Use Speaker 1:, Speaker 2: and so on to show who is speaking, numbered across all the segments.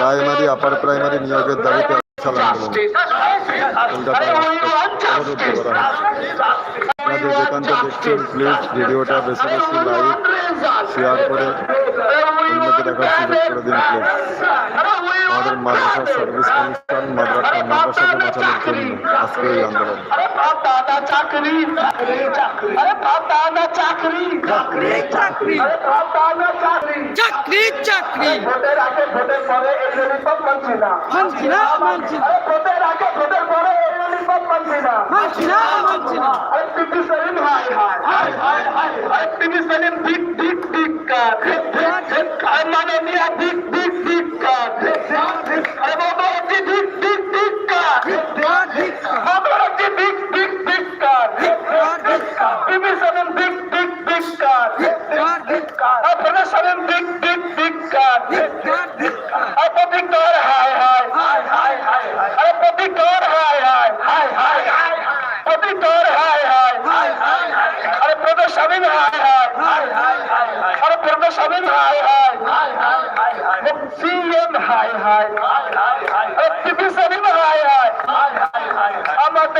Speaker 1: Primary upper primary নিয়োগের দাবিতে অচল আপনাদের যেখান থেকে দেখছেন প্লিজ ভিডিওটা বেশি বেশি লাইক শেয়ার করে অন্যকে দেখার সুযোগ করে দিন প্লিজ আমাদের মাদ্রাসা সার্ভিস কমিশন মাদ্রাসা মাদ্রাসাকে বাঁচানোর জন্য আজকে এই আন্দোলন।
Speaker 2: চাকরি। চাকরি।
Speaker 3: চাকরি চাকরি।
Speaker 2: চাকরি।
Speaker 3: চাকরি চাকরি।
Speaker 2: ভোটের আগে ভোটের পরে এই ললিপপ মানছি না।
Speaker 3: মানছি না মানছি না।
Speaker 2: আরে ভোটের আগে ভোটের পরে ললিপপ মানছি না
Speaker 3: মানছি না মানছি না
Speaker 2: আরে টিভি সেলিম হাই হাই হাই হাই হাই আরে টিভি সেলিম দিক দিক দিক কার মাননীয় দিক দিক দিক কার আরে বাবাজি দিক দিক দিক কার বাবাজি দিক দিক দিক কার টিভি সেলিম দিক দিক দিক কার আপনারা সেলিম দিক দিক দিক কার আরে প্রতিকার হাই হাই হাই হাই হাই আরে প্রতিকার হাই হাই হাই হাই হাই প্রতিকার হাই হাই হাই হাই আরে প্রদর্শনী হাই হাই হাই হাই হাই আরে প্রদর্শনী হাই হাই হাই হাই হাই হাই সিএম হাই হাই হাই হাই হাই আরে টিভি সেলিম হাই হাই হাই হাই হাই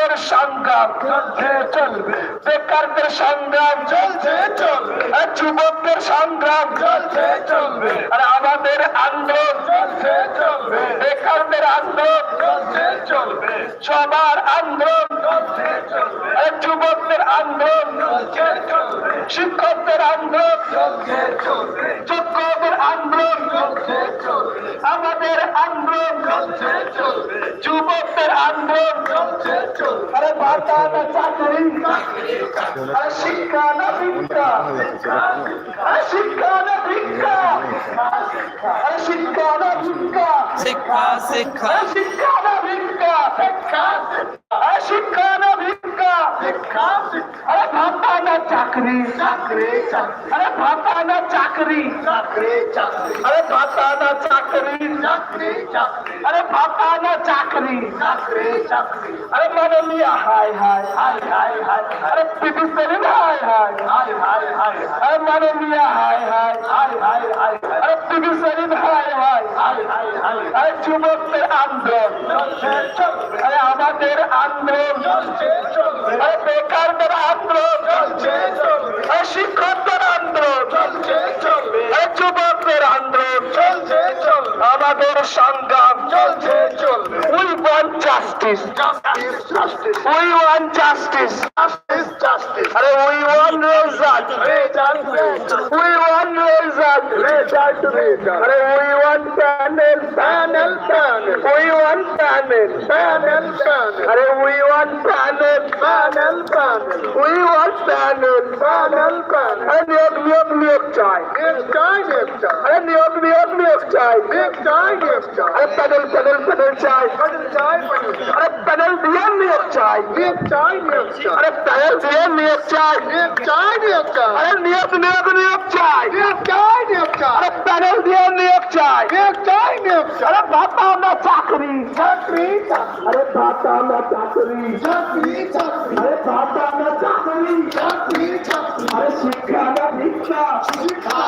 Speaker 2: আমাদের সংগ্রাম চলছে চলবে বেকারদের সংগ্রাম চলছে চলবে যুবকদের সংগ্রাম চলছে চলবে আর আমাদের আন্দোলন চলছে চলবে বেকারদের আন্দোলন চলছে চলবে সবার আন্দোলন চলছে চলবে যুবকদের আন্দোলন চলছে চলবে শিক্ষকদের আন্দোলন চলছে চলবে যোগ্যদের আন্দোলন চলছে চলবে আমাদের আন্দোলন চলছে চলবে যুবকদের আন্দোলন আরে ভাতা না চাকরি। আরে শিক্ষা না ভিক্ষা? আরে শিক্ষা না ভিক্ষা? আরে শিক্ষা না ভিক্ষা?
Speaker 3: শিক্ষা শিক্ষা।
Speaker 2: শিক্ষা না ভিক্ষা? শিক্ষা আরে শিক্ষা না ভিক্ষা শিক্ষা আরে ভাতা না চাকরি চাকরি আরে ভাতা না চাকরি। চাকরি চাকরি। আরে ভাতা না চাকরি। আরে ভাতা না চাকরি। আরে মাননীয় হাই হাই। হাই হাই হাই আরে পিপি সেলিম হাই হাই। হাই হাই হাই আরে মাননীয় হাই হাই। হাই হাই হাই আরে পিপি সেলিম আরে যুবকদের আন্দোলন। আরে আমাদের আন্দোলন। চলছে। আমাদের সংগ্রাম চলছে চলবে we want justice justice justice we want justice justice justice আরে we want result result we want result result result আরে we want panel panel panel we want panel panel আরে we want panel panel panel we want panel panel panel আরে নিয়োগ নিয়োগ নিয়োগ চাই নিয়োগ চাই নিয়োগ চাই আরে নিয়োগ নিয়োগ নিয়োগ চাই নিয়োগ চাই নিয়োগ চাই আরে প্যানেল প্যানেল প্যানেল চাই প্যানেল চাই আরে প্যানেল দিয়ে নিয়োগ চাই নিয়োগ চাই নিয়োগ চাই আরে প্যানেল দিয়ে নিয়োগ চাই নিয়োগ চাই নিয়োগ চাই আরে নিয়োগ নিয়োগ নিয়োগ চাই নিয়োগ চাই নিয়োগ চাই আরে প্যানেল দিয়ে নিয়োগ চাই। নিয়োগ চাই চাই। আরে বাবা আমরা চাকরি। চাকরি আরে বাবা আমরা চাকরি। চাকরি চাকরি। আরে বাবা আমরা চাকরি। চাকরি চাকরি। আরে শিক্ষা না ভিক্ষা। শিক্ষা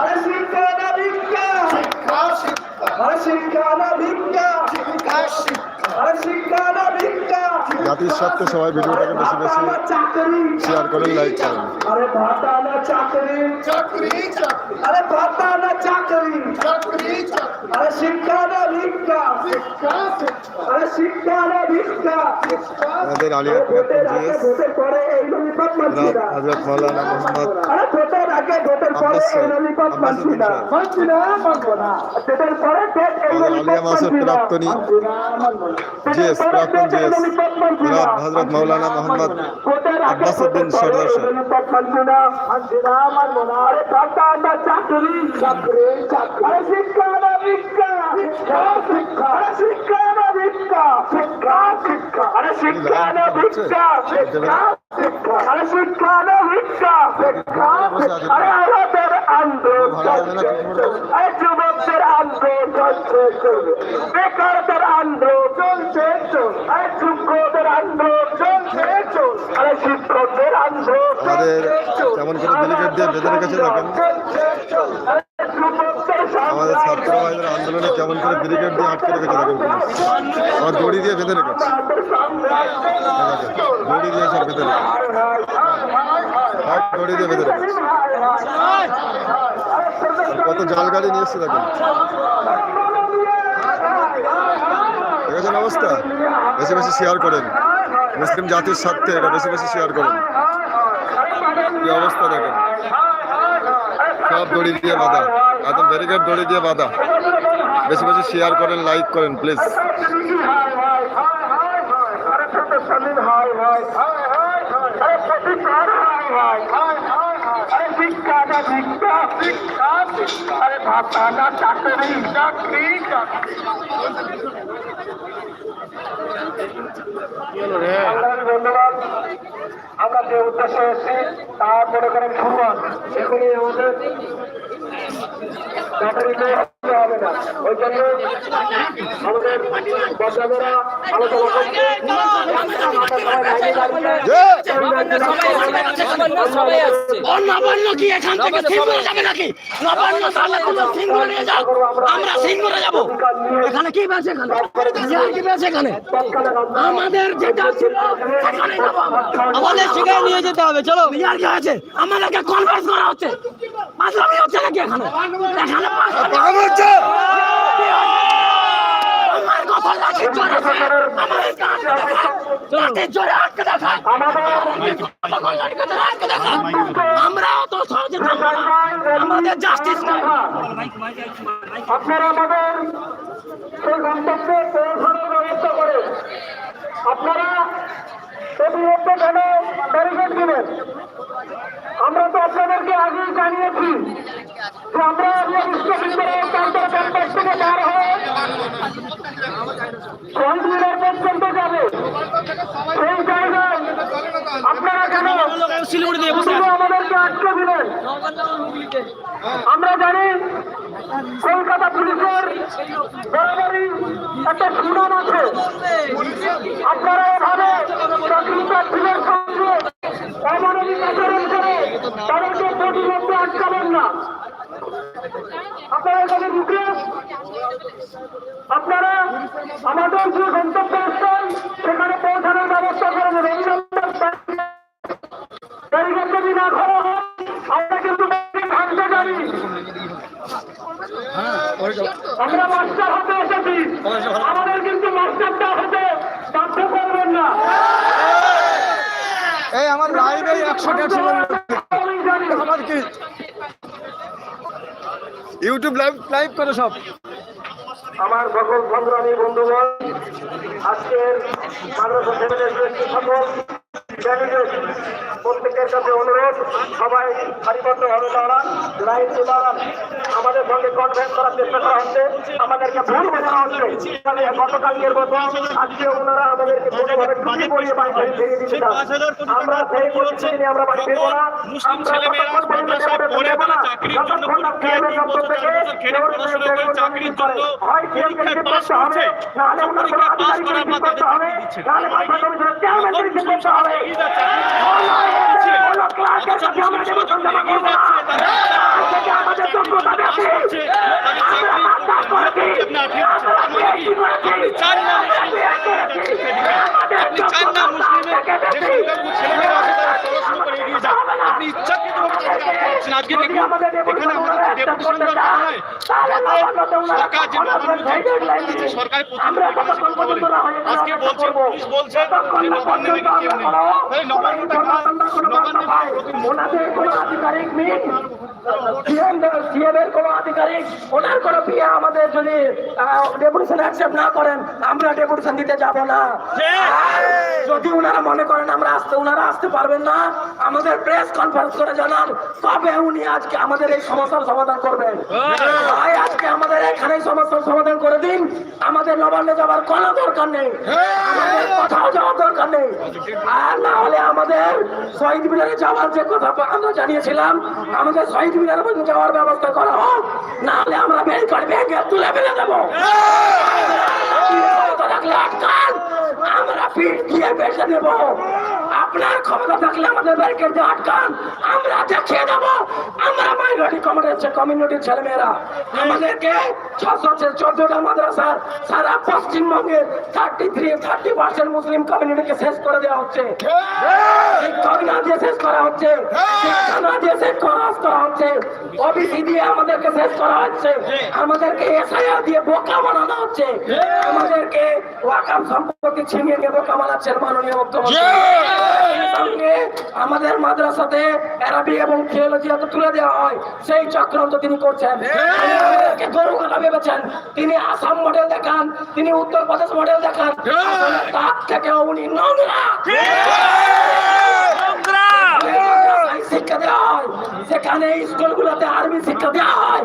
Speaker 2: আরে শিক্ষা না ভিক্ষা। শিক্ষা আরে শিক্ষা না ভিক্ষা। শিক্ষা শিক্ষা।
Speaker 1: জাতির স্বার্থে সবাই ভিডিওটাকে বেশি বেশি
Speaker 2: চাকরি
Speaker 1: শেয়ার করেন লাইক করেন।
Speaker 2: আরে ভাতা না চাকরি।
Speaker 4: চাকরি চাকরি।
Speaker 2: আরে ভাতা না চাকরি।
Speaker 4: চাকরি চাকরি।
Speaker 2: আরে শিক্ষা না ভিক্ষা।
Speaker 4: শিক্ষা শিক্ষা।
Speaker 2: আরে শিক্ষা না ভিক্ষা।
Speaker 1: আমাদের আলিয়া
Speaker 2: ভোটের আগে ভোটের পরে এই ললিপপ মানছি না।
Speaker 1: হজরত মৌলানা মোহাম্মদ
Speaker 2: আরে ভোটের আগে ভোটের পরে এই ললিপপ মানছি না। মানছি না মানবো না। ভোটের পরে ভোট এই
Speaker 1: আমাদের
Speaker 2: ললিপপ
Speaker 1: আলিয়া মাসুদ
Speaker 2: মানছি না।
Speaker 1: প্রাক্তনী
Speaker 2: না মানবো না।
Speaker 1: জিএস প্রাক্তন জিএস জনাব হজরত মৌলানা মোহাম্মদ
Speaker 2: ভোটের পরে
Speaker 1: সর্দার
Speaker 2: আন্দোলন বেকারদের আন্দোলন চলছে চলবে আরে যোগ্যদের আন্দোলন চলছে চলবে আরে শিক্ষকদের আন্দোলন
Speaker 1: দিয়ে
Speaker 2: চলবে আরে যুবকদের
Speaker 1: আমাদের ছাত্র ভাইদের আন্দোলনে কেমন করে ব্যারিকেড দিয়ে আটকে রেখেছে দেখেন আর দড়ি দিয়ে বেঁধে রেখেছে দড়ি দিয়ে সব বেঁধে রেখেছে দড়ি দিয়ে বেঁধে রেখেছে কত জাল গাড়ি নিয়ে এসছে দেখেন দেখেছেন অবস্থা। বেশি বেশি শেয়ার করেন। মুসলিম জাতির স্বার্থে এটা বেশি বেশি শেয়ার করেন। কি অবস্থা দেখেন। সব দড়ি দিয়ে বাঁধা। একদম ব্যারিকেড দড়ি দিয়ে বাঁধা। বেশি বেশি শেয়ার করেন লাইক করেন প্লিজ
Speaker 5: চাকরি চাকরি ধন্যবাদ আমরা যে উদ্দেশ্যে এসেছি, তা মনে করেন শুরুয়াত এখনই আমাদের হবে না। ওই জন্য আমাদের করছে
Speaker 3: নিয়ে এখানে কি আমাদের যেটা আমাদের যেতে হবে চলো ইয়ার কি আছে আমাদেরকে কনভার্স করা হচ্ছে। হচ্ছে নাকি এখানে? এখানে আমার কথা লাঠি জোরে আছে। আমাদের কান লাঠি জোরে আটকে দেখা আমরাও তো আমাদের জাস্টিস
Speaker 5: আপনারা আমাদের সেই গন্তব্যে পৌঁছানোর ব্যবস্থা আপনারা আমরা তো আপনাদেরকে আগেই জানিয়েছি যে আমরা আজকে বিশ্ববিদ্যালয়ের ক্যাম্পাস ক্যাম্পাস থেকে বার হয়ে শহীদ মিনার পর্যন্ত যাবে সেই জায়গায় আপনারা কেন শুধু আমাদেরকে আটকে দিলেন আমরা জানি কলকাতা পুলিশের বরাবরই একটা সুনাম আছে। আপনারা এভাবে প্রার্থীদের সঙ্গে অমানবিক আচরণ করে তাদেরকে প্রতিমধ্যে আটকাবেন না। আপনারা এখানে ঢুকে আপনারা আমাদের যে গন্তব্যস্থল সেখানে পৌঁছানোর ব্যবস্থা করে দেবেন। না করা আমরা কিন্তু ভাঙতে জানি? আমরা মাস্টার হতে এসেছি। আমাদের কিন্তু মাস্টারটা হতে বাধ্য করবেন না।
Speaker 1: এই আমার লাইভে একশো দেড়শো
Speaker 5: আমি
Speaker 1: আমার কি? ইউটিউব লাইভ লাইভ করে সব।
Speaker 5: আমার সকল সংগ্রামী বন্ধুগণ আজকের মাদ্রাসা সেমিনার সকল ক্যান্ডিডেট প্রত্যেকের কাছে অনুরোধ সবাই সারিবদ্ধভাবে দাঁড়ান লাইনে দাঁড়ান। আমাদের সঙ্গে কনভেন্স করার চেষ্টা করা হচ্ছে। আমাদেরকে ভুল বোঝানো হচ্ছে। গতকালকের মতো আজকে ওনারা আমাদেরকে কোনোভাবে টুপি পরিয়ে বাড়ি থেকে ফিরিয়ে দিতে চান আমরা সেই পরিস্থিতি আমরা বাড়ি ফিরবো না। আমরা ততক্ষণ পর্যন্ত আমাদের না যতক্ষণ না ক্রিয়ামের দপ্তর থেকে চাকরির জন্য হয় ক্রিয়াকে করতে হবে। নাহলে ওনার কোনো আধিকারিক করতে হবে। নাহলে মাথা কমিশনের চেয়ারম্যান করতে হবে। কোনো চান না মুসলিমের থেকে আমাদের যোগ্যতা দেখি আমরা মাস্টার করেছি আমরা পিএইচডি করেছি আমরা
Speaker 6: আটকাচ্ছেন। আজকে দেখুন
Speaker 5: আমাদের
Speaker 6: এখানে আমাদের ডেপুটেশন দেওয়ার কথা নয় সরকার যে নবান্ন যে আছে, সরকারের প্রতিনিধি মানুষের কথা বলে আজকে বলছে পুলিশ বলছে যে নবান্ন নাকি কেউ নেই। তাহলে নবান্নটা কার? নবান্নের প্রতিনিধি
Speaker 5: ওনাদের কোনো আধিকারিক নেই। সিএমের কোনো আধিকারিক। ওনার কোনো পিয়া আমাদের যদি ডেপুটেশন অ্যাকসেপ্ট না করেন আমরা ডেপুটেশন দিতে যাব না। যদি ওনারা মনে করেন আমরা আসতে ওনারা আসতে পারবেন না আমাদের প্রেস কনফারেন্স করে জানান কবে উনি আজকে আমাদের এই সমস্যার সমাধান করবেন ভাই আজকে আমাদের এখানেই সমস্যার সমাধান করে দিন। আমাদের নবান্নে যাওয়ার কোনো দরকার নেই। আমাদের কোথাও যাওয়ার দরকার নেই। আর না হলে আমাদের শহীদ মিনারে যাওয়ার যে কথা আমরা জানিয়েছিলাম আমাদের শহীদ মিনারে যাওয়ার ব্যবস্থা করা হোক না হলে আমরা বের করে ভেঙে তুলে ফেলে দেবো।
Speaker 3: থাকলে আমরা পিঠ দিয়ে বেঁচে দেব। আপনার ক্ষমতা থাকলে আমাদের ব্যারিকেড দিয়ে আটকান। আমরা দেখিয়ে দেবো। আমরা মাইনরিটি কমিউনিটি কমিউনিটির ছেলেমেয়েরা। আমাদেরকে ছশো চোদ্দটা মাদ্রাসার সারা পশ্চিমবঙ্গের থার্টি থ্রি থার্টি পার্সেন্ট মুসলিম কমিউনিটিকে শেষ করে দেওয়া হচ্ছে। শিক্ষক না দিয়ে শেষ করা হচ্ছে। শিক্ষা না দিয়ে শেষ করা করা হচ্ছে। ওবিসি দিয়ে আমাদেরকে শেষ করা হচ্ছে। আমাদেরকে এসআইআর দিয়ে বোকা বানানো হচ্ছে। আমাদেরকে ওয়াকাম সম্পত্তি ছিনিয়ে নিয়ে বোকা বানাচ্ছেন মাননীয় মুখ্যমন্ত্রী। আমাদের মাদ্রাসাতে অ্যারাবি এবং থিওলজি এত তুলে দেওয়া হয়। সেই চক্রান্ত তিনি করছেন। গরু ভেবেছেন তিনি আসাম মডেল দেখান তিনি উত্তরপ্রদেশ মডেল দেখান। তার থেকে উনি নোংরা। শিক্ষা দেওয়া হয়। সেখানে স্কুলগুলোতে আর্মি শিক্ষা দেওয়া হয়।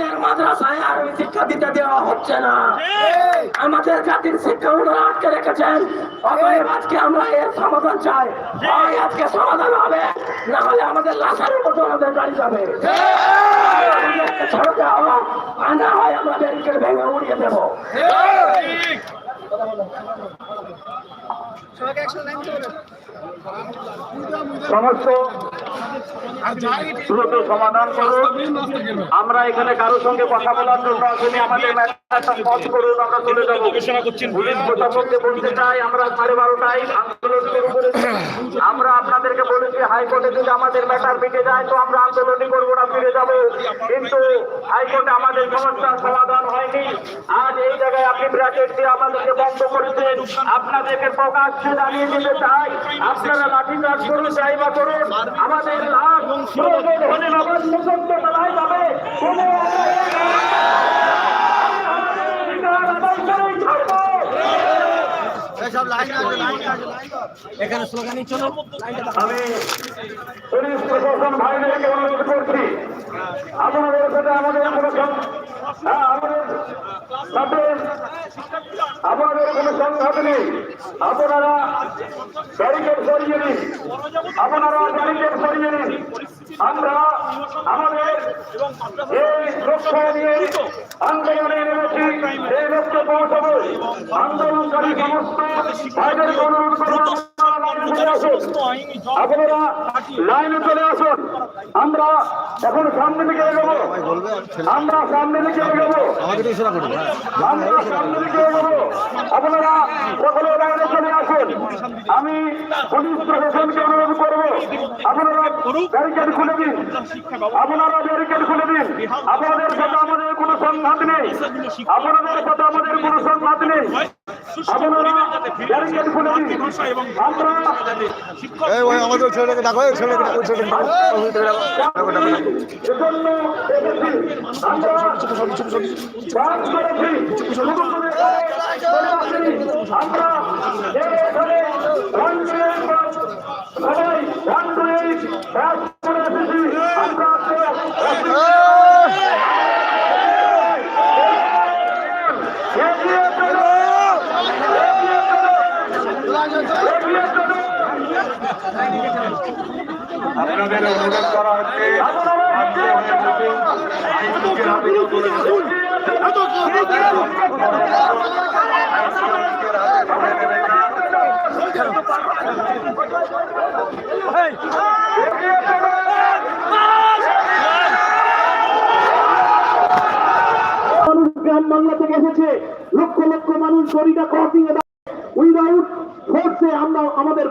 Speaker 3: আমাদের মাদ্রাসায় আরবি শিক্ষা দিতে দেওয়া হচ্ছে না। আমাদের জাতির শিক্ষা ওনারা আটকে রেখেছেন। অতএব আজকে আমরা এর সমাধান চাই। হয় আজকে সমাধান হবে। না হলে আমাদের লাশের মতো আমাদের গাড়ি যাবে। ছেড়ে দেওয়া হোক, আর না হয় আমরা ব্যারিকেড ভেঙে উড়িয়ে দেবো।
Speaker 5: সমস্ত দ্রুত সমাধান করুন। আমরা এখানে কারোর সঙ্গে কথা বলার জন্য আসেনি আমাদের করুন আমরা চলে যাব পুলিশ প্রশাসনকে বলতে চাই আমরা সাড়ে বারোটায় আন্দোলন শুরু করেছি আমরা আপনাদেরকে বলেছি হাইকোর্টে যদি আমাদের ম্যাটার মিটে যায় তো আমরা আন্দোলনই করব না ফিরে যাব কিন্তু হাইকোর্টে আমাদের সমস্যার সমাধান হয়নি আজ এই জায়গায় আপনি ব্র্যাকেট দিয়ে আমাদেরকে বন্ধ করেছেন আপনাদেরকে প্রকাশ্যে জানিয়ে দিতে চাই আপনারা লাঠিচার্জ করুন যাই বা করুন আমাদের প্রয়োজন হলে আবার পর্যন্ত বেলায় যাবে কোনো আমি পুলিশ প্রশাসন ভাইদেরকে অনুরোধ করছি। আপনাদের সাথে আমাদের কোনো হ্যাঁ, কোনো সংঘাত নেই। আপনারা ব্যারিকেড সরিয়ে নিন। আপনারা ব্যারিকেড সরিয়ে নিন। আমরা আমাদের এই লক্ষ্য নিয়ে আন্দোলনে নেমেছি এই লক্ষ্যে পৌঁছাবো আন্দোলনকারী সমস্ত অনুরোধ করব আপনারা আপনারা লাইনে চলে আসুন। আমরা এখন সামনে দিকে এগোবো। আমরা সামনে দিকে এগোবো।
Speaker 1: হ্যাঁ
Speaker 5: আমরা সামনে দিকে এগোবো। আপনারা সকলে লাইনে আসুন। আমি পুলিশ প্রশাসনকে অনুরোধ করব। আপনারা ব্যারিকেড খুলে দিন। আপনারা ব্যারিকেড খুলে দিন। আপনাদের সাথে আমাদের কোনো সংঘাত নেই। আপনাদের সাথে আমাদের কোনো সংঘাত নেই। আমরা
Speaker 1: আমাদের ছেলেটাকে ডাকো এই ছেলেটাকে ডাকো, ছেলেটাকে
Speaker 5: আপনাদের অনুরোধ করা হচ্ছে আজকে
Speaker 7: গ্রাম বাংলা থেকে মানুষ শরীরটা ক্রসিং উইদাউট ফোর্সে আমরা আমাদের